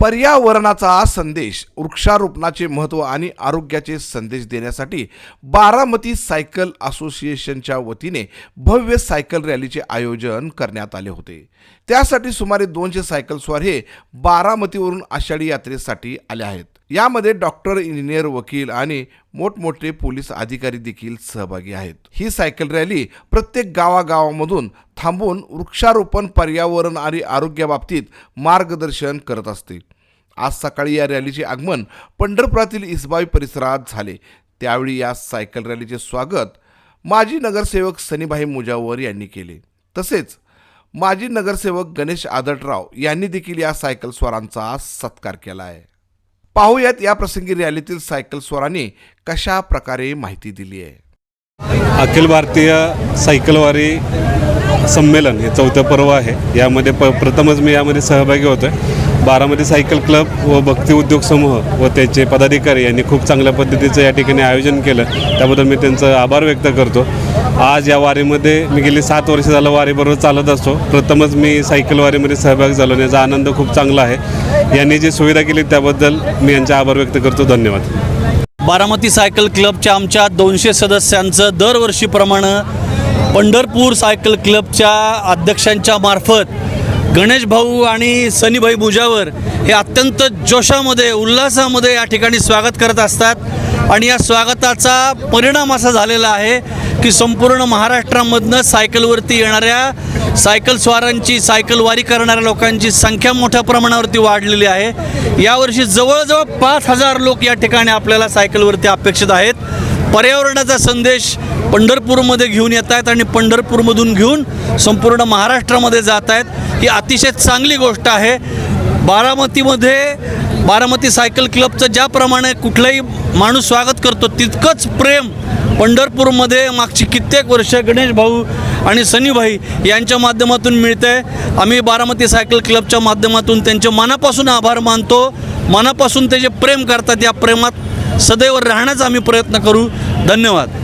पर्यावरणाचा संदेश वृक्षारोपणाचे महत्त्व आणि आरोग्याचे संदेश देण्यासाठी बारामती सायकल असोसिएशनच्या वतीने भव्य सायकल रॅलीचे आयोजन करण्यात आले होते. त्यासाठी सुमारे दोनशे सायकलस्वार हे बारामतीवरून आषाढी यात्रेसाठी आले आहेत. यामध्ये डॉक्टर इंजिनियर वकील आणि मोठमोठे पोलीस अधिकारी देखील सहभागी आहेत. ही सायकल रॅली प्रत्येक गावागावामधून थांबून वृक्षारोपण पर्यावरण आणि आरोग्याबाबतीत मार्गदर्शन करत असते. आज सकाळी या रॅलीचे आगमन पंढरपुरातील इसबाई परिसरात झाले. त्यावेळी या सायकल रॅलीचे स्वागत माजी नगरसेवक सनीभाई मुजावर यांनी केले. तसेच माजी नगरसेवक गणेश आदटराव यांनी देखील या सायकल स्वारांचा सत्कार केला आहे. पाहूयात या प्रसंगी रॅलीतील सायकल स्वराने कशा प्रकारे माहिती दिली आहे. अखिल भारतीय सायकलवारी संमेलन हे चौथं पर्व आहे. यामध्ये प प्रथमच मी यामध्ये सहभागी होतो आहे बारामती सायकल क्लब व भक्ती उद्योग समूह व त्याचे पदाधिकारी यांनी खूप चांगल्या पद्धतीचं या ठिकाणी आयोजन केलं. त्याबद्दल मी त्यांचं आभार व्यक्त करतो. आज या वारीमध्ये मी गेली सात वर्ष झालं वारीबरोबर चालत असतो. प्रथमच मी सायकल वारीमध्ये सहभागी झालो आणि याचा आनंद खूप चांगला आहे. यांनी जी सुविधा केली त्याबद्दल मी यांचा आभार व्यक्त करतो. धन्यवाद. बारामती सायकल क्लबच्या आमच्या दोनशे सदस्यांचं दरवर्षीप्रमाणे पंढरपूर सायकल क्लबच्या अध्यक्षांच्या मार्फत गणेश भाऊ आणि सनीभाई मुजावर हे अत्यंत जोशामध्ये उल्हासामध्ये या ठिकाणी स्वागत करत असतात. आणि या स्वागताचा परिणाम असा झालेला आहे की संपूर्ण महाराष्ट्रामधनं सायकलवरती येणाऱ्या सायकल स्वारांची सायकल वारी करणाऱ्या लोकांची संख्या मोठ्या प्रमाणावरती वाढलेली आहे. यावर्षी जवळजवळ पाच हजार लोक या ठिकाणी आपल्याला सायकलवरती अपेक्षित आहेत. पर्यावरणाचा संदेश पंढरपूरमध्ये घेऊन येत आहेत आणि पंढरपूरमधून घेऊन संपूर्ण महाराष्ट्रामध्ये जात आहेत. ही अतिशय चांगली गोष्ट आहे. बारामतीमध्ये बारामती सायकल क्लबचं ज्याप्रमाणे कुठलाही माणूस स्वागत करतो तितकंच प्रेम पंढरपूरमध्ये मागची कित्येक वर्ष गणेश भाऊ आणि सनीभाई यांच्या माध्यमातून मिळते आम्ही बारामती सायकल क्लबच्या माध्यमातून त्यांचे मनापासून आभार मानतो. मनापासून ते जे प्रेम करतात या प्रेमात सदैव राहण्याचा आम्ही प्रयत्न करू. धन्यवाद.